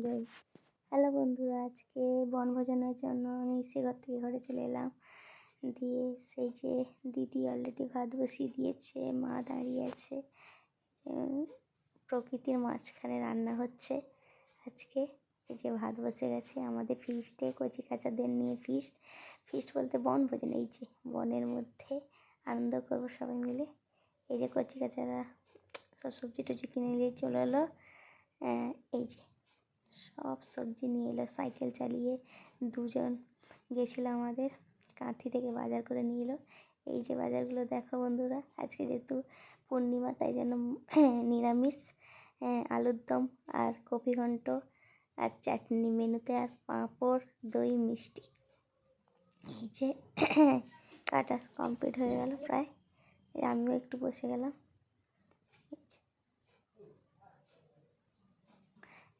যাই হ্যালো বন্ধুরা, আজকে বনভোজনের জন্য আমি ঘর থেকে ঘরে চলে এলাম। দিয়ে সেই যে দিদি অলরেডি ভাত বসিয়ে দিয়েছে, মা দাঁড়িয়ে আছে প্রকৃতির মাঝখানে রান্না হচ্ছে। আজকে এই যে ভাত বসে গেছে, আমাদের ফিস্টে কচি কাচাদের নিয়ে ফিস্ট ফিস্ট বলতে বনভোজন, এই যে বনের মধ্যে আনন্দ করব সবাই মিলে। এই যে কচি কাচারা সব সবজি টবজি কিনে নিয়ে চলে এলো। এই যে সব সবজি নিয়ে এলো, সাইকেল চালিয়ে দুজন গেছিল আমাদের, কাঁথি থেকে বাজার করে নিয়ে এলো। এই যে বাজারগুলো দেখো বন্ধুরা, আজকে যেহেতু পূর্ণিমা, তাই জন্য নিরামিষ আলুর দম আর কপি ঘন্ট আর চাটনি মেনুতে আর পাঁপড়, দই, মিষ্টি। এই যে কাটা কমপ্লিট হয়ে গেল প্রায়। আমিও একটু বসে গেলাম।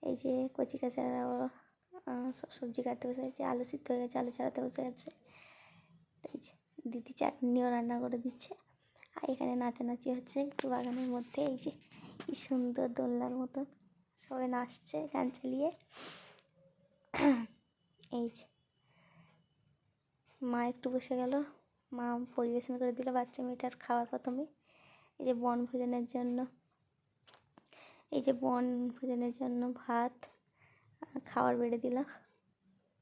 এই যে কচি কাচারা সবজি কাটতে বসে গেছে, আলু সিদ্ধ হয়ে গেছে, আলু ছাড়াতে বসে গেছে। এই যে দিদি চাটনিও রান্না করে দিচ্ছে। আর এখানে নাচানাচি হচ্ছে একটু বাগানের মধ্যে, এই যে কি সুন্দর দোলনার মতন। সবাই নাচছে, গান চালিয়ে। এই যে মা একটু বসে গেল। মা পরিবেশন করে দিল বাচ্চা মেয়েটার খাওয়ার প্রথমে। এই যে বনভোজনের জন্য এই যে বন ভোজনের জন্য ভাত খাবার বেড়ে দিলাম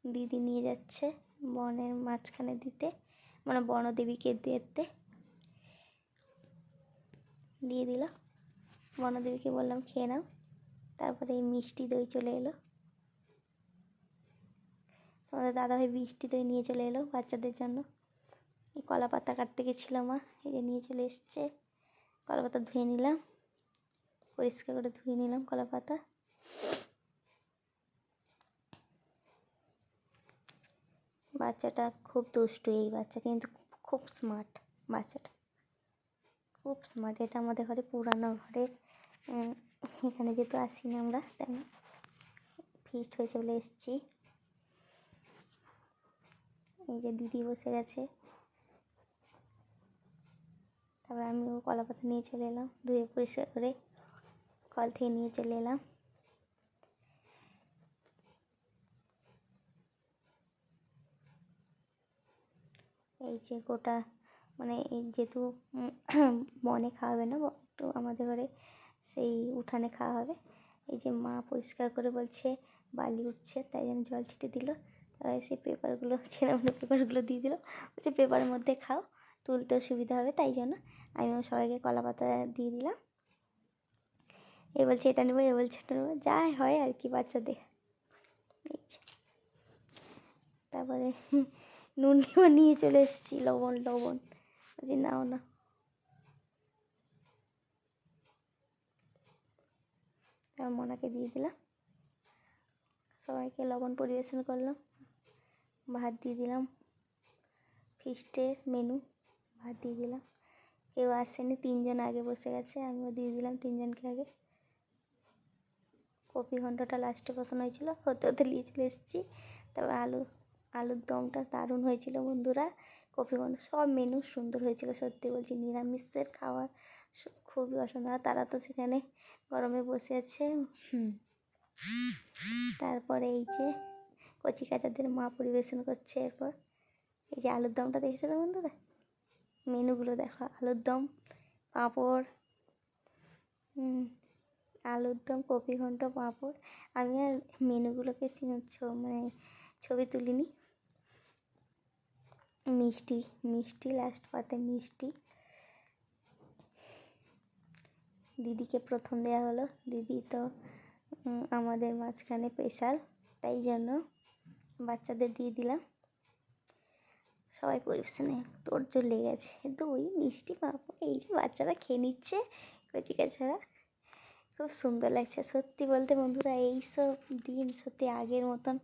দিদি নিয়ে যাচ্ছে বনের মাঝখানে দিতে মানে বনদেবীকে দিতে। দিয়ে দিল। বনদেবীকে বললাম, খেয়ে নাও। তারপরে এই মিষ্টি দই চলে এলো। আমাদের দাদাভাই মিষ্টি দই নিয়ে চলে এলো বাচ্চাদের জন্য। এই কলা পাতা কাটতে গেছিল মা, এই যে নিয়ে চলে এসছে। কলা পাতা ধুয়ে নিলাম। পরিষ্কার করে ধুয়ে নিলাম কলা পাতা। বাচ্চাটা খুব দুষ্টু, এই বাচ্চা কিন্তু খুব স্মার্ট বাচ্চাটা খুব স্মার্ট এটা আমাদের ঘরে, পুরানো ঘরের এখানে যেহেতু আসি না আমরা, তাই ফিস্ট হয়ে চলে এসেছি। এই যে দিদি বসে গেছে। তারপর আমিও কলা পাতা নিয়ে চলে এলাম, ধুয়ে পরিষ্কার করে কল থেকে নিয়ে চলে এলাম। এই যে গোটা মানে যেহেতু বনে খাওয়াবে না একটু আমাদের ঘরে সেই উঠানে খাওয়া হবে। এই যে মা পরিষ্কার করে বলছে, বালি উঠছে, তাই জন্য জল ছিটে দিল। তাই সেই পেপারগুলো, ছেঁড়া পেপারগুলো দিয়ে দিল। বলছে, পেপারের মধ্যে খাও, তুলতেও সুবিধা হবে, তাই জন্য। আমিও সবাইকে কলা পাতা দিয়ে দিলাম। এ বলছে, এটা নেব, এ বলছে, এটা নেব। যাই হয় আর কি, বাচ্চাদের। তারপরে নুন নিয়ে চলে এসেছি, লবণ লবণ। বলছি, নাও না। তারপর মনাকে দিয়ে দিলাম। সবাইকে লবণ পরিবেশন করলাম। ভাত দিয়ে দিলাম। ফিস্টের মেনু, ভাত দিয়ে দিলাম। কেউ আসেনি, তিনজন আগে বসে গেছে, আমিও দিয়ে দিলাম তিনজনকে আগে। কপি ঘন্টটা লাস্টে বসানো হয়েছিল। হতে হতে নিয়ে চলে এসেছি। তারপর আলু, আলুর দমটা দারুণ হয়েছিল বন্ধুরা। কপি ঘন্ট সব মেনু সুন্দর হয়েছিল সত্যি বলছি। নিরামিষের খাবার খুবই অসুন্দর তারা তো সেখানে গরমে বসে আছে। তারপরে এই যে কচি কাচাদের মা পরিবেশন করছে এরপর। এই যে আলুর দমটা দেখেছিল বন্ধুরা? মেনুগুলো দেখো। আলুর দম, পাঁপড় আলুর দম কপি ঘন্ট, পাঁপড়। আমি আর মেনুগুলোকে মানে ছবি তুলিনি। মিষ্টি মিষ্টি লাস্ট পাতে মিষ্টি। দিদিকে প্রথম দেওয়া হলো। দিদি তো আমাদের মাঝখানে স্পেশাল তাই জন্য বাচ্চাদের দিয়ে দিলাম। সবাই পরিবেশনে, তোর জোর লেগে গেছে দই, মিষ্টি, পাঁপড়, এই যে বাচ্চারা খেয়ে নিচ্ছে, কচি কাছাড়া খুব সুন্দর লাগছে। সত্যি বলতে বন্ধুরা এইসব দিন সত্যি আগের মতন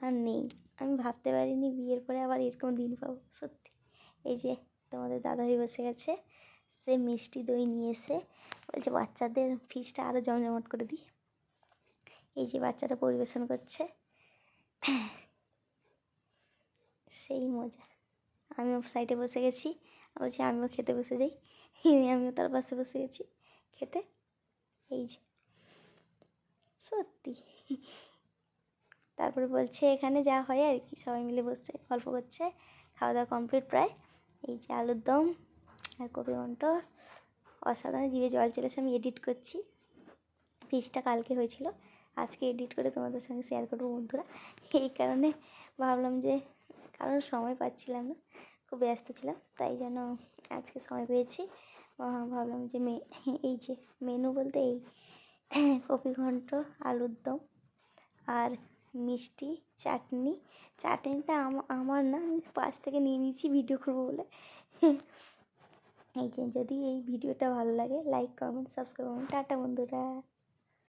আর নেই। আমি ভাবতে পারিনি বিয়ের পরে আবার এরকম দিন পাবো, সত্যি। এই যে তোমাদের দাদাভাই বসে গেছে, সে মিষ্টি দই নিয়ে এসে বলছে, বাচ্চাদের ফিসটা আরও জমজমাট করে দিই। এই যে বাচ্চারা পরিবেশন করছে, সেই মজা। আমিও সাইডে বসে গেছি, বলছি, আমিও খেতে বসে যাই। আমিও তার পাশে বসে গেছি, খেতে। এই যে। সত্যি। তারপরে বলছে, এখানে যা হয় আর কি, সবাই মিলে বসছে, গল্প করছে, খাওয়া দাওয়া কমপ্লিট প্রায়। এই যে আলুর দম আর কপি ঘন্ট। অসাধারণ, জিভে জল চলেছে, আমি এডিট করছি। ফিসটা কালকে হয়েছিল। আজকে এডিট করে তোমাদের সঙ্গে শেয়ার করব, বন্ধুরা। এই কারণে ভাবলাম যে কারণ সময় পাচ্ছিলাম না, খুব ব্যস্ত ছিলাম, তাই জন্য আজকে সময় পেয়েছি। ভাবলাম যে মে এই যে মেনু বলতে এই কপি ঘন্ট, আলুর দম আর মিষ্টি, চাটনি। চাটনিটা আমা- আমার না, আমি পাশ থেকে নিয়ে নিয়েছি ভিডিও করব বলে। এই যে যদি এই ভিডিওটা ভালো লাগে লাইক কমেন্ট সাবস্ক্রাইব করুন। টাটা বন্ধুরা।